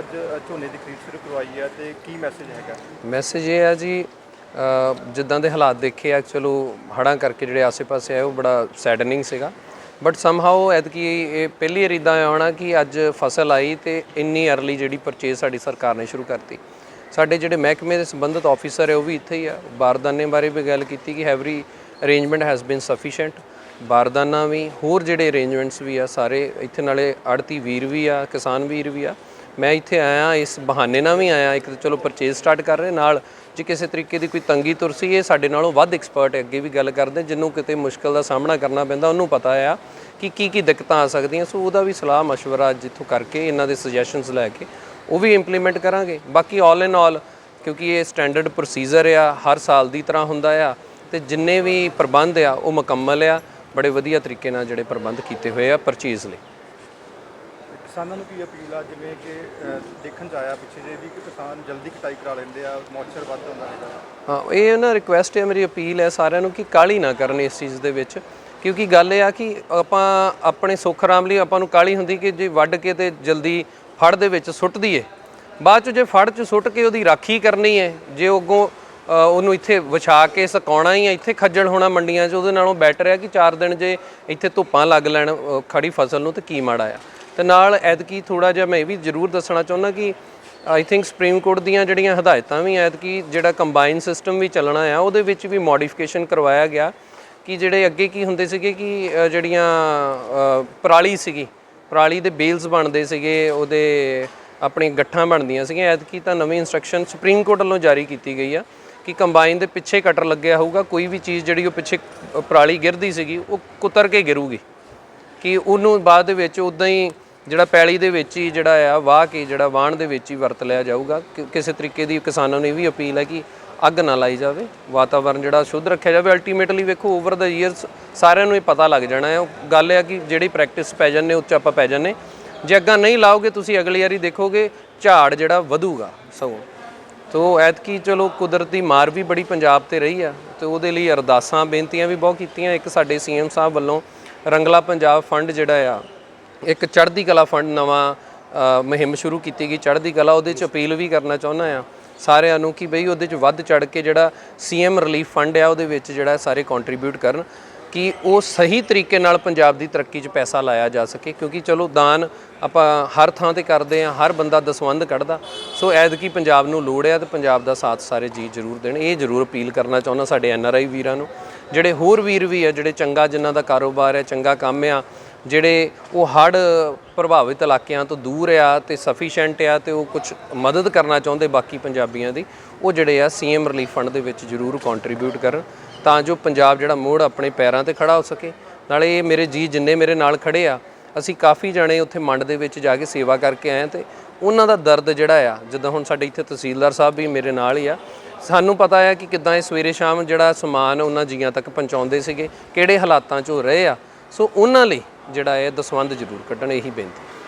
ਅੱਜ ਝੋਨੇ ਦੀ ਖਰੀਦ ਸ਼ੁਰੂ ਕਰਵਾਈ ਹੈ ਤੇ ਕੀ ਮੈਸੇਜ ਹੈਗਾ? ਮੈਸੇਜ ਇਹ ਆ ਜੀ ਜਿੱਦਾਂ ਦੇ ਹਾਲਾਤ ਦੇਖੇ ਆ, ਚਲੋ ਹੜਾਂ ਕਰਕੇ ਜਿਹੜੇ ਆਸੇ-ਪਾਸੇ ਆਏ, ਉਹ ਬੜਾ ਸੈਡਨਿੰਗ ਸੀਗਾ। ਬਟ ਸਮਹਾਉ ਐਤਕੀ ਇਹ ਪਹਿਲੀ ਵਾਰ ਇਦਾਂ ਆਉਣਾ ਕਿ ਅੱਜ ਫਸਲ ਆਈ ਤੇ ਇੰਨੀ ਅਰਲੀ ਜਿਹੜੀ ਪਰਚੇਸ ਸਾਡੀ ਸਰਕਾਰ ਨੇ ਸ਼ੁਰੂ ਕਰਤੀ। ਸਾਡੇ ਜਿਹੜੇ ਮਹਿਕਮੇ ਦੇ ਸੰਬੰਧਿਤ ਆਫੀਸਰ ਹੈ, ਉਹ ਵੀ ਇੱਥੇ ਹੀ ਆ। ਬਾਰਦਾਨੇ ਬਾਰੇ ਵੀ ਗੱਲ ਕੀਤੀ ਕਿ every arrangement has been sufficient ਬਾਰਦਾਨਾ ਵੀ, ਹੋਰ ਜਿਹੜੇ ਅਰੇਂਜਮੈਂਟਸ ਵੀ ਆ, ਸਾਰੇ ਇੱਥੇ ਨਾਲੇ ਆੜਤੀ ਵੀਰ ਵੀ ਆ, ਕਿਸਾਨ ਵੀਰ ਵੀ ਆ। ਮੈਂ ਇੱਥੇ ਆਇਆ, ਇਸ ਬਹਾਨੇ ਨਾਲ ਵੀ ਆਇਆ, ਇੱਕ ਤਾਂ ਚਲੋ ਪਰਚੇਸ ਸਟਾਰਟ ਕਰ ਰਹੇ, ਨਾਲ ਜੇ ਕਿਸੇ ਤਰੀਕੇ ਦੀ ਕੋਈ ਤੰਗੀ ਤੁਰਸੀ, ਇਹ ਸਾਡੇ ਨਾਲੋਂ ਵੱਧ ਐਕਸਪਰਟ ਹੈ ਅੱਗੇ ਵੀ ਗੱਲ ਕਰਦੇ ਜਿੰਨੂੰ ਕਿਤੇ ਮੁਸ਼ਕਲ ਦਾ ਸਾਹਮਣਾ ਕਰਨਾ ਪੈਂਦਾ, ਉਹਨੂੰ ਪਤਾ ਆ ਕਿ ਕੀ ਕੀ ਦਿੱਕਤਾਂ ਆ ਸਕਦੀਆਂ। ਸੋ ਉਹਦਾ ਵੀ ਸਲਾਹ مشਵਰਾ ਜਿੱਥੋਂ ਕਰਕੇ, ਇਹਨਾਂ ਦੇ ਸੁਜੈਸ਼ਨਸ ਲੈ ਕੇ, ਉਹ ਵੀ ਇੰਪਲੀਮੈਂਟ ਕਰਾਂਗੇ। ਬਾਕੀ ਆਲ ਇਨ ਆਲ ਕਿਉਂਕਿ ਇਹ ਸਟੈਂਡਰਡ ਪ੍ਰੋਸੀਜਰ ਆ, ਹਰ ਸਾਲ ਦੀ ਤਰ੍ਹਾਂ ਹੁੰਦਾ ਆ, ਤੇ ਜਿੰਨੇ ਵੀ ਪ੍ਰਬੰਧ ਆ, ਉਹ ਮੁਕੰਮਲ ਆ, ਬੜੇ ਵਧੀਆ ਤਰੀਕੇ ਨਾਲ ਜਿਹੜੇ ਪ੍ਰਬੰਧ ਕੀਤੇ ਹੋਏ ਆ ਪਰਚੇਜ਼ ਲਈ। ਕਿਸਾਨਾਂ ਨੂੰ ਕੀ ਅਪੀਲ ਆ? ਜਿਵੇਂ ਕਿ ਅ, ਦੇਖਣ ਚ ਆਇਆ ਪਿੱਛੇ ਜੇ ਵੀ ਕਿ ਕਿਸਾਨ ਜਲਦੀ ਕਟਾਈ ਕਰਾ ਲੈਂਦੇ ਆ ਮੌਚਰ ਵੱਧ ਹੁੰਦਾ ਹੈਗਾ। ਹਾਂ ਇਹ ਨਾ ਰਿਕੁਐਸਟ ਹੈ ਮੇਰੀ ਅਪੀਲ ਹੈ ਸਾਰਿਆਂ ਨੂੰ ਕਿ ਕਾਲੀ ਨਾ ਕਰਨ ਇਸ ਚੀਜ਼ ਦੇ ਵਿੱਚ। ਕਿਉਂਕਿ ਗੱਲ ਇਹ ਆ ਕਿ ਆਪਾਂ ਆਪਣੇ ਸੁੱਖ ਆਰਾਮ ਲਈ ਆਪਾਂ ਨੂੰ ਕਾਲੀ ਹੁੰਦੀ ਕਿ ਜੇ ਵੱਢ ਕੇ ਤੇ ਜਲਦੀ ਫੜ ਦੇ ਵਿੱਚ ਸੁੱਟ ਦਈਏ। ਬਾਅਦ ਚ ਜੇ ਫੜ ਚ ਸੁੱਟ ਕੇ ਉਹਦੀ ਰਾਖੀ ਕਰਨੀ ਹੈ ਜੇ ਉਹ ਉਹਨੂੰ ਇੱਥੇ ਵਿਛਾ ਕੇ ਸੁਕਾਉਣਾ ਹੀ ਹੈ ਇੱਥੇ ਖੱਜਲ ਹੋਣਾ ਮੰਡੀਆਂ 'ਚ ਉਹਦੇ ਨਾਲੋਂ ਬੈਟਰ ਹੈ ਕਿ 4 ਦਿਨ ਜੇ ਇੱਥੇ ਧੁੱਪਾਂ ਲੱਗ ਲੈਣ ਅ, ਖੜੀ ਫਸਲ ਨੂੰ ਤੇ ਕੀ ਮਾੜਾ ਆ। ਤੇ ਨਾਲ ਐਤਕੀ ਥੋੜਾ ਜਿਹਾ ਮੈਂ ਇਹ ਵੀ ਜ਼ਰੂਰ ਦੱਸਣਾ ਚਾਹੁੰਦਾ ਕਿ ਆਈ ਥਿੰਕ ਸੁਪਰੀਮ ਕੋਰਟ ਦੀਆਂ ਜਿਹੜੀਆਂ ਹਦਾਇਤਾਂ ਵੀ ਐਤਕੀ ਜਿਹੜਾ ਕੰਬਾਈਨ ਸਿਸਟਮ ਵੀ ਚੱਲਣਾ ਆ, ਉਹਦੇ ਵਿੱਚ ਵੀ ਮੋਡੀਫਿਕੇਸ਼ਨ ਕਰਵਾਇਆ ਗਿਆ ਕਿ ਜਿਹੜੇ ਅੱਗੇ ਕੀ ਹੁੰਦੇ ਸੀਗੇ ਕਿ ਜਿਹੜੀਆਂ ਪਰਾਲੀ ਸੀਗੀ, ਪਰਾਲੀ ਦੇ ਬੇਲਸ ਬਣਦੇ ਸੀਗੇ, ਉਹਦੇ ਆਪਣੀ ਗੱਠਾਂ ਬਣਦੀਆਂ ਸੀਗੀਆਂ, ਐਤਕੀ ਤਾਂ ਨਵੀਂ ਇਨਸਟਰਕਸ਼ਨ ਸੁਪਰੀਮ ਕੋਰਟ ਵੱਲੋਂ ਜਾਰੀ ਕੀਤੀ ਗਈ ਆ ਕਿ ਕੰਬਾਈਨ ਦੇ ਪਿੱਛੇ ਕਟਰ ਲੱਗਿਆ ਹੋਊਗਾ, ਕੋਈ ਵੀ ਚੀਜ਼ ਜਿਹੜੀ ਉਹ ਪਿੱਛੇ ਪਰਾਲੀ ਗਿਰਦੀ ਸੀਗੀ, ਉਹ ਕੁਤਰ ਕੇ ਗਿਰੂਗੀ। ਕਿ ਉਹਨੂੰ ਬਾਅਦ ਦੇ ਵਿੱਚ ਉਦਾਂ ਹੀ ਜਿਹੜਾ ਪੈਲੀ ਦੇ ਵਿੱਚ ਹੀ ਜਿਹੜਾ ਆ, ਵਾਹ ਕੇ ਜਿਹੜਾ ਵਾਹਣ ਦੇ ਵਿੱਚ ਹੀ ਵਰਤ ਲਿਆ ਜਾਊਗਾ। ਕਿ- ਕਿਸੇ ਤਰੀਕੇ ਦੀ ਕਿਸਾਨਾਂ ਨੂੰ ਇਹ ਵੀ ਅਪੀਲ ਹੈ ਕਿ ਅੱਗ ਨਾ ਲਾਈ ਜਾਵੇ। ਵਾਤਾਵਰਣ ਜਿਹੜਾ ਸ਼ੁੱਧ ਰੱਖਿਆ ਜਾਵੇ। ਅਲਟੀਮੇਟਲੀ ਵੇਖੋ ਓਵਰ ਦਾ ਈਅਰਸ ਸਾਰਿਆਂ ਨੂੰ ਇਹ ਪਤਾ ਲੱਗ ਜਾਣਾ ਹੈ। ਉਹ ਗੱਲ ਹੈ ਕਿ ਜਿਹੜੀ ਪ੍ਰੈਕਟਿਸ ਪੈ ਜਾਂਦੇ ਉੱਚ ਆਪਾਂ ਪੈ ਜਾਂਦੇ। ਜੇ ਅੱਗਾ ਨਹੀਂ ਲਾਓਗੇ, ਤੁਸੀਂ ਅਗਲੀ ਵਾਰੀ ਦੇਖੋਗੇ, ਝਾੜ ਜਿਹੜਾ ਵਧੂਗਾ ਸਗੋਂ। ਤੋ ਐਤਕੀ ਚਲੋ ਕੁਦਰਤੀ ਮਾਰ ਵੀ ਬੜੀ ਪੰਜਾਬ ਤੇ ਰਹੀ ਆ। ਤੇ ਉਹਦੇ ਲਈ ਅਰਦਾਸਾਂ, ਬੇਨਤੀਆਂ ਵੀ ਬਹੁਤ ਕੀਤੀਆਂ। ਇੱਕ ਸਾਡੇ ਸੀਐਮ ਸਾਹਿਬ ਵੱਲੋਂ ਰੰਗਲਾ ਪੰਜਾਬ ਫੰਡ ਜਿਹੜਾ ਆ, ਇੱਕ ਚੜ੍ਹਦੀ ਕਲਾ ਫੰਡ ਨਵਾਂ ਮੁਹਿੰਮ ਸ਼ੁਰੂ ਕੀਤੀ ਗਈ। ਚੜ੍ਹਦੀ ਕਲਾ ਉਹਦੇ ਚ ਅਪੀਲ ਵੀ ਕਰਨਾ ਚਾਹੁੰਦਾ ਆ ਸਾਰਿਆਂ ਨੂੰ ਕਿ ਬਈ ਉਹਦੇ ਚ ਵੱਧ ਚੜ ਕੇ ਜਿਹੜਾ ਸੀਐਮ ਰਿਲੀਫ ਫੰਡ ਆ, ਉਹਦੇ ਵਿੱਚ ਜਿਹੜਾ ਸਾਰੇ ਕੰਟਰੀਬਿਊਟ ਕਰਨ ਕਿ ਉਹ ਸਹੀ ਤਰੀਕੇ ਨਾਲ ਪੰਜਾਬ ਦੀ ਤਰੱਕੀ 'ਚ ਪੈਸਾ ਲਾਇਆ ਜਾ ਸਕੇ। ਕਿਉਂਕਿ ਚਲੋ ਦਾਨ ਆਪਾਂ ਹਰ ਥਾਂ ਤੇ ਕਰਦੇ ਆ, ਹਰ ਬੰਦਾ ਦਸਵੰਧ ਕੱਢਦਾ। ਸੋ ਐਤਕੀ ਪੰਜਾਬ ਨੂੰ ਲੋੜ ਆ ਤੇ ਪੰਜਾਬ ਦਾ ਸਾਥ ਸਾਰੇ ਜੀ ਜ਼ਰੂਰ ਦੇਣ। ਇਹ ਜ਼ਰੂਰ ਅਪੀਲ ਕਰਨਾ ਚਾਹੁੰਦਾ ਸਾਡੇ ਐਨਆਰਆਈ ਵੀਰਾਂ ਨੂੰ। ਜਿਹੜੇ ਹੋਰ ਵੀਰ ਵੀ ਆ, ਜਿਹੜੇ ਚੰਗਾ ਜਿਨ੍ਹਾਂ ਦਾ ਕਾਰੋਬਾਰ ਹੈ, ਚੰਗਾ ਕੰਮ ਆ, ਜਿਹੜੇ ਉਹ ਹੜ੍ਹ ਪ੍ਰਭਾਵਿਤ ਇਲਾਕਿਆਂ ਤੋਂ ਦੂਰ ਆ ਤੇ ਸਫੀਸ਼ੀਐਂਟ ਆ ਤੇ ਉਹ ਕੁਝ ਮਦਦ ਕਰਨਾ ਚਾਹੁੰਦੇ ਬਾਕੀ ਪੰਜਾਬੀਆਂ ਦੀ, ਉਹ ਜਿਹੜੇ ਆ ਸੀਐਮ ਰਿਲੀਫ ਫੰਡ ਦੇ ਵਿੱਚ ਜ਼ਰੂਰ ਕੰਟਰੀਬਿਊਟ ਕਰਨ, ਤਾਂ ਜੋ ਪੰਜਾਬ ਜਿਹੜਾ ਮੋੜ ਆਪਣੇ ਪੈਰਾਂ ਤੇ ਖੜਾ ਹੋ ਸਕੇ। ਨਾਲੇ ਇਹ ਮੇਰੇ ਜੀ ਜਿੰਨੇ ਮੇਰੇ ਨਾਲ ਖੜੇ ਆ, ਅਸੀਂ ਕਾਫੀ ਜਣੇ ਉੱਥੇ ਮੰਡ ਦੇ ਵਿੱਚ ਜਾ ਕੇ ਸੇਵਾ ਕਰਕੇ ਆਏ ਤੇ ਉਹਨਾਂ ਦਾ ਦਰਦ ਜਿਹੜਾ ਆ, ਜਿੱਦਾਂ ਹੁਣ ਸਾਡੇ ਇੱਥੇ ਤਹਿਸੀਲਦਾਰ ਸਾਹਿਬ ਵੀ ਮੇਰੇ ਨਾਲ ਹੀ ਆ ਸਾਨੂੰ ਪਤਾ ਆ ਕਿ ਕਿੱਦਾਂ ਇਹ ਸਵੇਰੇ ਸ਼ਾਮ ਜਿਹੜਾ ਸਮਾਨ ਉਹਨਾਂ ਜੀਆਂ ਤੱਕ ਪਹੁੰਚਾਉਂਦੇ ਸੀਗੇ, ਕਿਹੜੇ ਹਾਲਾਤਾਂ 'ਚ ਉਹ ਰਹੇ ਆ। ਸੋ ਉਹਨਾਂ ਲਈ ਜਿਹੜਾ ਹੈ ਦਸਵੰਧ ਜ਼ਰੂਰ ਕੱਢਣ, ਇਹੀ ਬੇਨਤੀ।